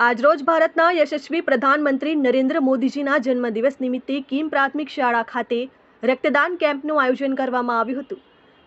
આજરોજ ભારતના યશસ્વી પ્રધાનમંત્રી નરેન્દ્ર મોદીજીના જન્મદિવસ નિમિત્તે કિમ પ્રાથમિક શાળા ખાતે રક્તદાન કેમ્પનું આયોજન કરવામાં આવ્યું હતું.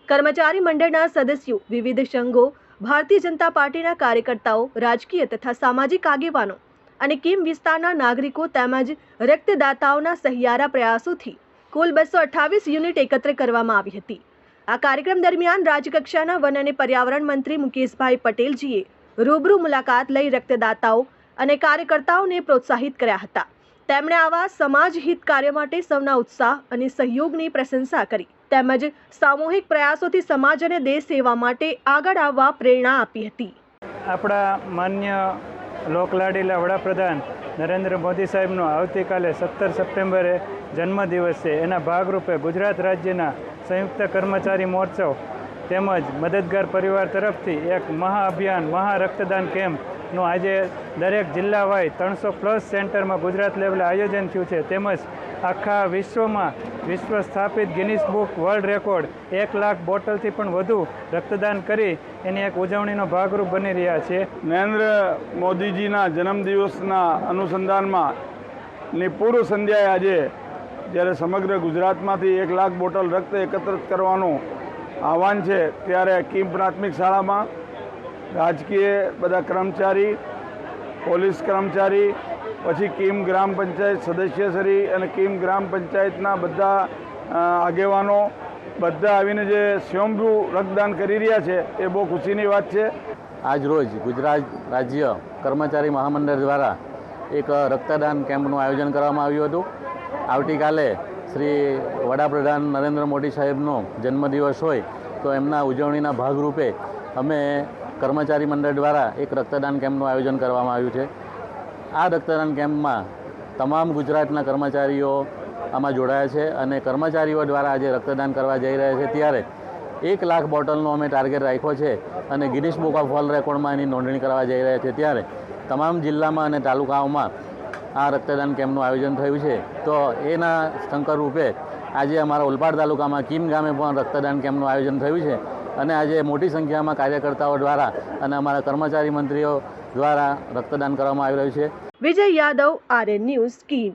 કર્મચારી મંડળના સદસ્યો, વિવિધ સંઘો, ભારતીય જનતા પાર્ટીના કાર્યકર્તાઓ, રાજકીય તથા સામાજિક આગેવાનો અને કિમ વિસ્તારના નાગરિકો તેમજ રક્તદાતાઓના સહિયારા પ્રયાસોથી કુલ બસો અઠ્ઠાવીસ યુનિટ એકત્ર કરવામાં આવી હતી. આ કાર્યક્રમ દરમિયાન રાજ્યકક્ષાના વન અને પર્યાવરણ મંત્રી મુકેશભાઈ પટેલજીએ રૂબરૂ મુલાકાત લઈ રક્તદાતાઓ અને કાર્યકર્તાઓને પ્રોત્સાહિત કર્યા હતા. તેમણે આવા સમાજહિત કાર્ય માટે સૌના ઉત્સાહ અને સહયોગની પ્રશંસા કરી. તેમજ સામૂહિક પ્રયાસોથી સમાજ અને દેશ સેવા માટે આગળ આવવા પ્રેરણા આપી હતી. આપણા માન્ય લોકલાડીલા વડાપ્રધાન નરેન્દ્ર મોદી સાહેબનો આવતીકાલે સત્તર સપ્ટેમ્બરે જન્મદિવસ છે. એના ભાગરૂપે ગુજરાત રાજ્યના સંયુક્ત કર્મચારી મોરચો તેમજ મદદગાર પરિવાર તરફથી એક મહા અભિયાન, મહા રક્તદાન કેમ્પનું આજે દરેક જિલ્લા વાય ત્રણસો પ્લસ સેન્ટરમાં ગુજરાત લેવલે આયોજન થયું છે. તેમજ આખા વિશ્વમાં વિશ્વ સ્થાપિત ગિનિસ બુક વર્લ્ડ રેકોર્ડ એક લાખ બોટલથી પણ વધુ રક્તદાન કરી એની એક ઉજવણીનો ભાગરૂપ બની રહ્યા છે. નરેન્દ્ર મોદીજીના જન્મદિવસના અનુસંધાનમાં ની પૂર્વ સંધ્યાએ આજે જ્યારે સમગ્ર ગુજરાતમાંથી એક લાખ બોટલ રક્ત એકત્રિત કરવાનું આહવાન છે, ત્યારે કિમ પ્રાથમિક શાળામાં રાજકીય બધા કર્મચારી, પોલીસ કર્મચારી, પછી કિમ ગ્રામ પંચાયત સદસ્યશ્રી અને કિમ ગ્રામ પંચાયતના બધા આગેવાનો, બધા આવીને જે સ્વયંભૂ રક્તદાન કરી રહ્યા છે, એ બહુ ખુશીની વાત છે. આજ રોજ ગુજરાત રાજ્ય કર્મચારી મહામંડળ દ્વારા એક રક્તદાન કેમ્પનું આયોજન કરવામાં આવ્યું હતું. આવતીકાલે શ્રી વડાપ્રધાન નરેન્દ્ર મોદી સાહેબનો જન્મદિવસ હોય તો એમના ઉજવણીના ભાગરૂપે અમે કર્મચારી મંડળ દ્વારા એક રક્તદાન કેમ્પનું આયોજન કરવામાં આવ્યું છે. આ રક્તદાન કેમ્પમાં તમામ ગુજરાતના કર્મચારીઓ આમાં જોડાયા છે અને કર્મચારીઓ દ્વારા આજે રક્તદાન કરવા જઈ રહ્યા છે. ત્યારે એક લાખ બોટલનો અમે ટાર્ગેટ રાખ્યો છે અને ગિનિશ બુક ઓફ વર્લ્ડ રેકોર્ડમાં એની નોંધણી કરવા જઈ રહ્યા છે. ત્યારે તમામ જિલ્લામાં અને તાલુકાઓમાં આ રક્તદાન કેમ્પનું આયોજન થયું છે. તો એના શંકર રૂપે આજે અમારા ઓલપાડ તાલુકામાં કીમ ગામે પણ રક્તદાન કેમ્પનું આયોજન થયું છે. અને આજે મોટી સંખ્યામાં કાર્યકર્તાઓ દ્વારા અને અમારા કર્મચારી મંત્રીઓ દ્વારા રક્તદાન કરવામાં આવી રહ્યું છે. Vijay Yadav, RN news scheme